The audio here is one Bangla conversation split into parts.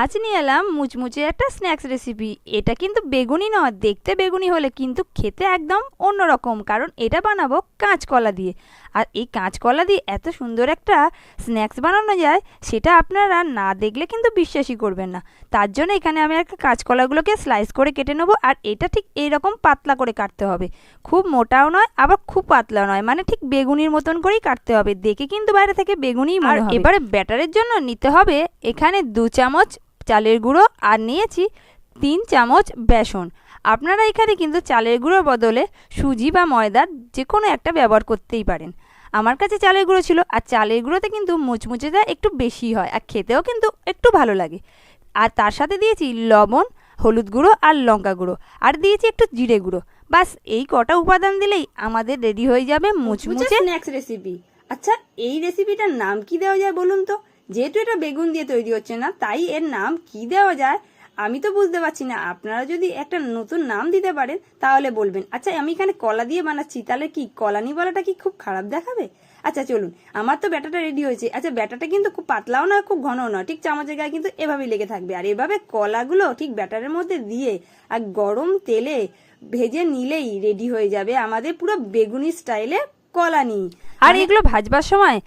আজ নিয়ে এলাম মুচমুচে একটা স্ন্যাক্স রেসিপি এটা কিন্তু বেগুনি নয়, দেখতে বেগুনি হলে কিন্তু খেতে একদম অন্যরকম, কারণ এটা বানাবো কাঁচকলা দিয়ে। আর এই কাঁচকলা দিয়ে এত সুন্দর একটা স্ন্যাক্স বানানো যায় সেটা আপনারা না দেখলে কিন্তু বিশ্বাসই করবেন না। তার জন্য এখানে আমি একটা কাঁচকলাগুলোকে স্লাইস করে কেটে নেব আর এটা ঠিক এইরকম পাতলা করে কাটতে হবে। খুব মোটাও নয় আবার খুব পাতলা নয় মানে ঠিক বেগুনির মতন করেই কাটতে হবে। দেখে কিন্তু বাইরে থেকে বেগুনিই হবে। এবারে ব্যাটারের জন্য নিতে হবে এখানে দু চামচ চালের গুঁড়ো আর নিয়েছি তিন চামচ বেসন। আপনারা এখানে কিন্তু চালের গুঁড়োর বদলে সুজি বা ময়দার যে কোনো একটা ব্যবহার করতেই পারেন। আমার কাছে চালের গুঁড়ো ছিল আর চালের গুঁড়োতে কিন্তু মুচমুচেটা একটু বেশি হয় আর খেতেও কিন্তু একটু ভালো লাগে। আর তার সাথে দিয়েছি লবণ হলুদ গুঁড়ো আর লঙ্কা গুঁড়ো। আর দিয়েছি একটু জিরে গুঁড়ো। বাস এই কটা উপাদান দিলেই আমাদের রেডি হয়ে যাবে মুচমুচে স্ন্যাক্স রেসিপি আচ্ছা এই রেসিপিটার নাম কি দেওয়া যায় বলুন তো? যেহেতু এটা বেগুন দিয়ে তৈরি হচ্ছে না তাই এর নাম কি দেওয়া যায়? আমি তো বুঝতে পারছি না, আপনারা যদি একটা নতুন নাম দিতে পারেন, তাহলে বলবেন আচ্ছা আমি এখানে কলা দিয়ে বানাচ্ছি, তাহলে কি কলানি বলাটা কি খুব খারাপ দেখাবে? আচ্ছা চলুন, আমার তো ব্যাটাটা রেডি হয়েছে। আচ্ছা ব্যাটাটা কিন্তু খুব পাতলাও না খুব ঘনও না ঠিক চামচের গায়ে কিন্তু এভাবেই লেগে থাকবে। আর এভাবে কলাগুলো ঠিক ব্যাটারের মধ্যে দিয়ে আর গরম তেলে ভেজে নিলেই রেডি হয়ে যাবে আমাদের পুরো বেগুনি স্টাইলে কলানি। আর এগুলো ভাজবার সময়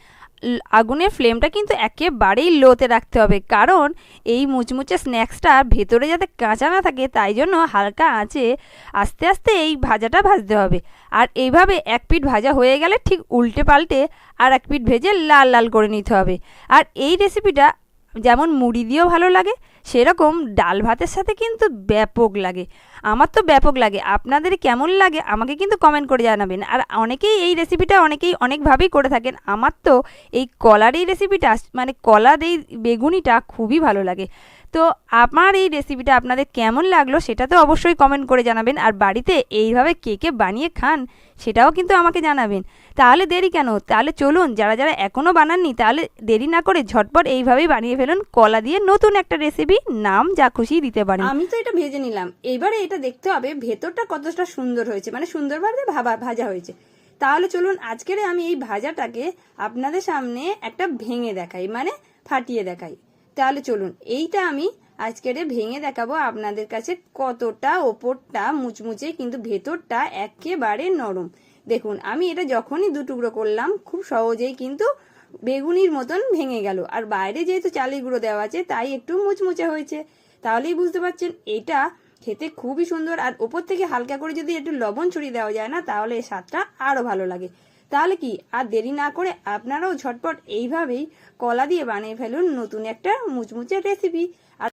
আগুনের ফ্লেমটা কিন্তু একেবারেই লোতে রাখতে হবে। কারণ এই মুচমুচে স্ন্যাক্সটা ভেতরে যাতে কাঁচা না থাকে, তাই জন্য হালকা আঁচে আস্তে আস্তে এই ভাজাটা ভাজতে হবে। আর এইভাবে এক পিঠ ভাজা হয়ে গেলে ঠিক উল্টে পাল্টে আর এক পিঠ ভেজে লাল লাল করে নিতে হবে। আর এই রেসিপিটা যেমন মুড়ি দিয়েও ভালো লাগে সেরকম ডাল ভাতের সাথে কিন্তু ব্যাপক লাগে। আমার তো ব্যাপক লাগে। আপনাদের কেমন লাগে আমাকে কিন্তু কমেন্ট করে জানাবেন। আর অনেকেই এই রেসিপিটা অনেকেই অনেকভাবেই করে থাকেন। আমার তো এই কলার এই রেসিপিটা মানে কলার এই বেগুনিটা খুবই ভালো লাগে। তো আমার এই রেসিপিটা আপনাদের কেমন লাগল সেটা তো অবশ্যই কমেন্ট করে জানাবেন। আর বাড়িতে এইভাবে কে কে বানিয়ে খান সেটাও কিন্তু আমাকে জানাবেন। তাহলে দেরি কেন? তাহলে চলুন, যারা যারা এখনও বানাননি, তাহলে দেরি না করে ঝটপট এইভাবেই বানিয়ে ফেলুন। কলা দিয়ে নতুন একটা রেসিপি নাম যা খুশি দিতে পারেন আমি তো এটা ভেজে নিলাম। এবারে এটা দেখতে হবে, ভেতরটা কতটা সুন্দর হয়েছে। মানে সুন্দরভাবে ভাবা, ভাজা হয়েছে। তাহলে চলুন, আজকের আমি এই ভাজাটাকে আপনাদের সামনে একটা ভেঙে দেখাই মানে ফাটিয়ে দেখাই। তাহলে চলুন, এইটা আমি আজকের ভেঙে দেখাবো আপনাদের কাছে কতটা ওপরটা মুচমুচে, কিন্তু ভেতরটা একেবারে নরম। দেখুন, আমি এটা যখনই দু টুকরো করলাম, খুব সহজেই কিন্তু বেগুনির মতন ভেঙে গেল। আর বাইরে যেহেতু চালের গুঁড়ো দেওয়া আছে, তাই একটু মুচমুচে হয়েছে। তাহলেই বুঝতে পারছেন, এটা খেতে খুবই সুন্দর। আর ওপর থেকে হালকা করে যদি একটু লবণ ছড়িয়ে দেওয়া যায় না, তাহলে এই স্বাদটা আরও ভালো লাগে। তাহলে কি, আর দেরি না করে আপনারাও ঝটপট এইভাবেই কলা দিয়ে বানিয়ে ফেলুন নতুন একটা মুচমুচের রেসিপি আর